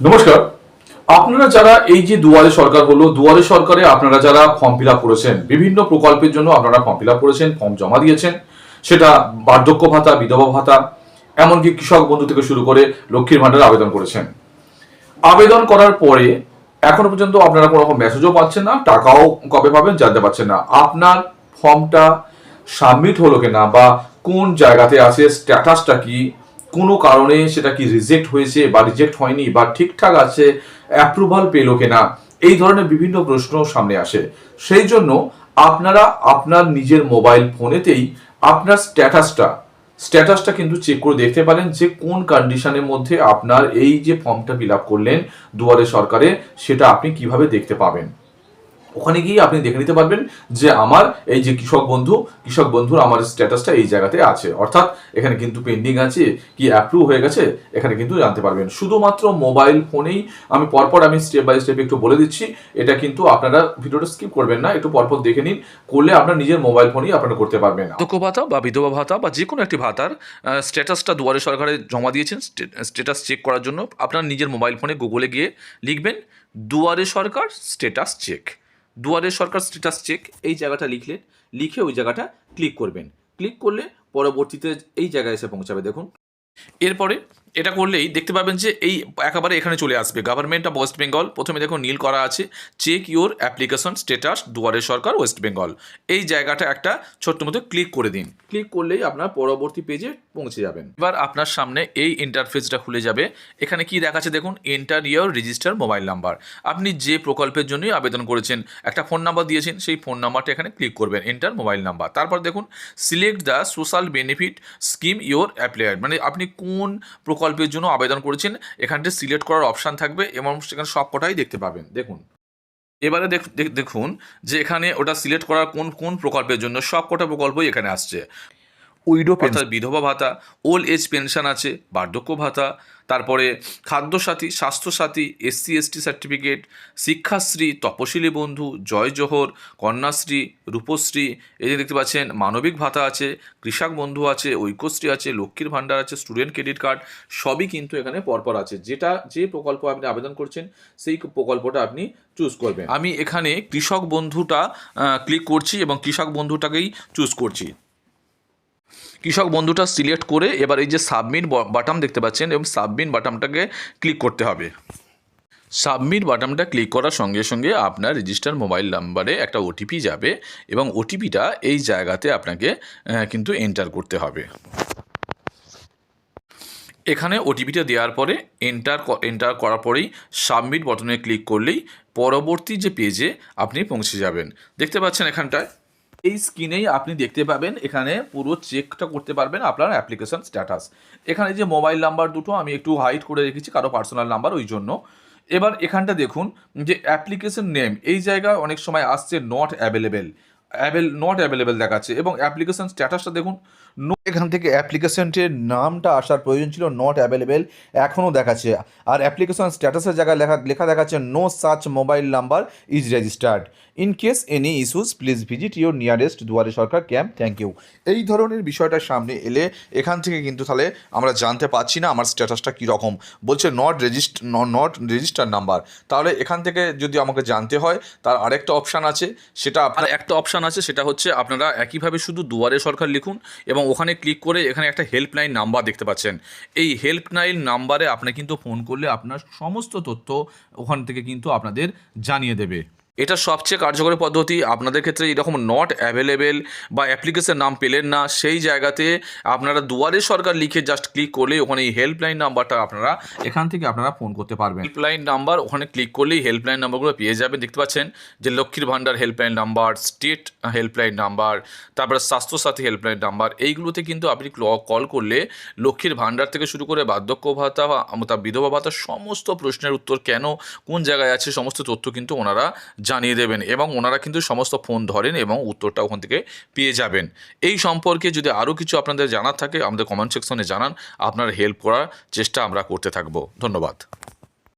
নমস্কার। আপনারা যারা এই যে দুয়ারে সরকার হলো, দুয়ারে সরকারে আপনারা যারা ফর্ম ফিল করেছেন, বিভিন্ন প্রকল্পের জন্য আপনারা ফর্ম ফিল করেছেন ফর্ম জমা দিয়েছেন। সেটা বার্ধক্য ভাতা, বিধবা ভাতা, এমনকি কৃষক বন্ধু থেকে শুরু করে লক্ষ্মীর ভাণ্ডারে আবেদন করেছেন। আবেদন করার পরে এখনও পর্যন্ত আপনারা কোনো রকম মেসেজও পাচ্ছেন না, টাকাও কবে পাবেন জানতে পারছেন না। আপনার ফর্মটা সাবমিট হলো কিনা বা কোন জায়গাতে আছে স্ট্যাটাসটা কি কোনো কারণে সেটা কি রিজেক্ট হয়েছে বা রিজেক্ট হয়নি বা ঠিকঠাক আছে অ্যাপ্রুভাল পেল কিনা, এই ধরনের বিভিন্ন প্রশ্ন সামনে আসে। সেই জন্য আপনারা আপনার নিজের মোবাইল ফোনেতেই আপনার স্ট্যাটাসটা স্ট্যাটাসটা কিন্তু চেক করে দেখতে পারেন যে কোন কন্ডিশনের মধ্যে আপনার এই যে ফর্মটা ফিল আপ করলেন দুয়ারে সরকারে, সেটা আপনি কীভাবে দেখতে পাবেন। ওখানে গিয়ে আপনি দেখে নিতে পারবেন যে আমার এই যে কৃষক বন্ধু, কৃষক বন্ধুর আমার স্ট্যাটাসটা এই জায়গাতে আছে। অর্থাৎ এখানে কিন্তু পেন্ডিং আছে, কি অ্যাপ্রুভ হয়ে গেছে, এখানে কিন্তু জানতে পারবেন। শুধুমাত্র মোবাইল ফোনেই আমি পরপর আমি স্টেপ বাই স্টেপ একটু বলে দিচ্ছি, এটা কিন্তু আপনারা ভিডিওটা স্কিপ করবেন না, একটু পরপর দেখে নিন, করলে আপনার নিজের মোবাইল ফোনেই আপনারা করতে পারবেন বার্ধক্য ভাতা বা বিধবা ভাতা বা যে কোনো একটি ভাতার স্ট্যাটাসটা দুয়ারে সরকারে জমা দিয়েছেন স্ট্যাটাস চেক করার জন্য আপনার নিজের মোবাইল ফোনে গুগলে গিয়ে লিখবেন, দুয়ারে সরকার স্ট্যাটাস চেক দুয়ারে সরকার স্ট্যাটাস চেক এই জায়গাটা লিখলেন লিখে ওই জায়গাটা ক্লিক করবেন। ক্লিক করলে পরবর্তীতে এই জায়গায় এসে পৌঁছাবে, দেখুন। এরপরে এটা করলেই দেখতে পাবেন যে এই একেবারে এখানে চলে আসবে। গভর্নমেন্ট অফ ওয়েস্ট বেঙ্গল প্রথমে দেখুন নীল করা আছে চেক ইউর অ্যাপ্লিকেশন স্টেটাস দুয়ারে সরকার ওয়েস্ট বেঙ্গল এই জায়গাটা একটা ছোট্ট মতো ক্লিক করে দিন। ক্লিক করলেই আপনার পরবর্তী পেজে পৌঁছে যাবেন। এবার আপনার সামনে এই ইন্টারফেসটা খুলে যাবে। এখানে কি দেখাচ্ছে দেখুন enter your register mobile number আপনি যে প্রকল্পের জন্যই আবেদন করেছেন, একটা ফোন নাম্বার দিয়েছেন, সেই ফোন নাম্বারটা এখানে ক্লিক করবেন এন্টার মোবাইল নাম্বার তারপর দেখুন select the social benefit scheme your applier মানে আপনি কোন প্রকল্পের জন্য আবেদন করেছেন। এখানটি সিলেক্ট করার অপশান থাকবে এবং সেখানে সব কটাই দেখতে পাবেন। দেখুন। এবারে দেখ- দেখ- দেখুন যে এখানে ওটা সিলেক্ট করার কোন কোন প্রকল্পের জন্য সব কটা প্রকল্পই এখানে আসছে। উইডো অর্থাৎ বিধবা ভাতা ওল্ড এজ পেনশন আছে বার্ধক্য ভাতা তারপরে Khadyasathi Swasthyasathi SC ST certificate Shikshashree Taposhili Bandhu জয় জোহর কন্যাশ্রী রূপশ্রী এই যে দেখতে পাচ্ছেন মানবিক ভাতা আছে কৃষক বন্ধু আছে ঐক্যশ্রী আছে লক্ষ্মীর ভাণ্ডার আছে স্টুডেন্ট ক্রেডিট কার্ড সবই কিন্তু এখানে পরপর আছে। যেটা যে প্রকল্প আপনি আবেদন করছেন সেই প্রকল্পটা আপনি চুজ করবেন। আমি এখানে কৃষক বন্ধুটা ক্লিক করছি এবং কৃষক বন্ধুটাকেই চুজ করছি। কৃষক বন্ধুটা সিলেক্ট করে এবার এই যে সাবমিট বাটাম দেখতে পাচ্ছেন এবং সাবমিট বাটামটাকে ক্লিক করতে হবে। সাবমিট বাটামটা ক্লিক করার সঙ্গে সঙ্গে আপনার রেজিস্টার মোবাইল নাম্বারে একটা ওটিপি যাবে এবং ওটিপিটা এই জায়গাতে আপনাকে কিন্তু এন্টার করতে হবে। এখানে ওটিপিটা দেওয়ার পরে এন্টার এন্টার করার পরেই সাবমিট বাটনে ক্লিক করলেই পরবর্তী যে পেজে আপনি পৌঁছে যাবেন। দেখতে পাচ্ছেন এখানটায়। এই স্ক্রিনেই আপনি দেখতে পাবেন, এখানে পুরো চেকটা করতে পারবেন আপনার অ্যাপ্লিকেশান স্ট্যাটাস এখানে যে মোবাইল নাম্বার দুটো আমি একটু হাইড করে রেখেছি, কারও পার্সোনাল নাম্বার ওই জন্য। এবার এখানটা দেখুন যে অ্যাপ্লিকেশন নেম এই জায়গায় অনেক সময় আসছে not available avail not available দেখাচ্ছে এবং অ্যাপ্লিকেশন স্ট্যাটাসটা দেখুন, no- এখান থেকে অ্যাপ্লিকেশানটির নামটা আসার প্রয়োজন ছিল নট অ্যাভেলেবেল এখনও দেখাচ্ছে। আর অ্যাপ্লিকেশন স্ট্যাটাসের জায়গায় লেখা লেখা দেখাচ্ছে no search mobile number is registered in case any issues please visit your nearest Duare Sarkar camp thank you এই ধরনের বিষয়টা সামনে এলে এখান থেকে কিন্তু তাহলে আমরা জানতে পারছি না আমার স্ট্যাটাসটা কীরকম। বলছে not regist not register number তাহলে এখান থেকে যদি আমাকে জানতে হয়, তার আরেকটা অপশান আছে, সেটা আপনার একটা অপশান আছে সেটা হচ্ছে আপনারা একইভাবে শুধু দুয়ারে সরকার লিখুন এবং ওখানে ক্লিক করে এখানে একটা হেল্পলাইন নাম্বার দেখতে পাচ্ছেন। এই হেল্পলাইন নাম্বারে আপনি কিন্তু ফোন করলে আপনার সমস্ত তথ্য ওখান থেকে কিন্তু আপনাদের জানিয়ে দেবে। এটা সবচেয়ে কার্যকরী পদ্ধতি। আপনাদের ক্ষেত্রে এরকম নট অ্যাভেলেবেল বা অ্যাপ্লিকেশন নাম পেলেন না, সেই জায়গাতে আপনারা দুয়ারে সরকার লিখে জাস্ট ক্লিক করলে ওখানে এই হেল্পলাইন নাম্বারটা আপনারা এখান থেকে আপনারা ফোন করতে পারবেন। হেল্পলাইন নাম্বার ওখানে ক্লিক করলেই হেল্পলাইন নাম্বারগুলো পেয়ে যাবেন। দেখতে পাচ্ছেন যে Lakshmir Bhandar helpline number state helpline number তারপরে স্বাস্থ্যসাথী হেল্পলাইন নাম্বার এইগুলোতে কিন্তু আপনি কল করলে লক্ষ্মীর ভাণ্ডার থেকে শুরু করে বার্ধক্য ভাতা বা বিধবা ভাতা সমস্ত প্রশ্নের উত্তর কেন, কোন জায়গায় আছে, সমস্ত তথ্য কিন্তু ওনারা জানিয়ে দেবেন এবং ওনারা কিন্তু সমস্ত ফোন ধরেন এবং উত্তরটা ওখান থেকে পেয়ে যাবেন। এই সম্পর্কে যদি আরও কিছু আপনাদের জানার থাকে, আমাদের কমেন্ট সেকশনে জানান। আপনার হেল্প করার চেষ্টা আমরা করতে থাকব। ধন্যবাদ।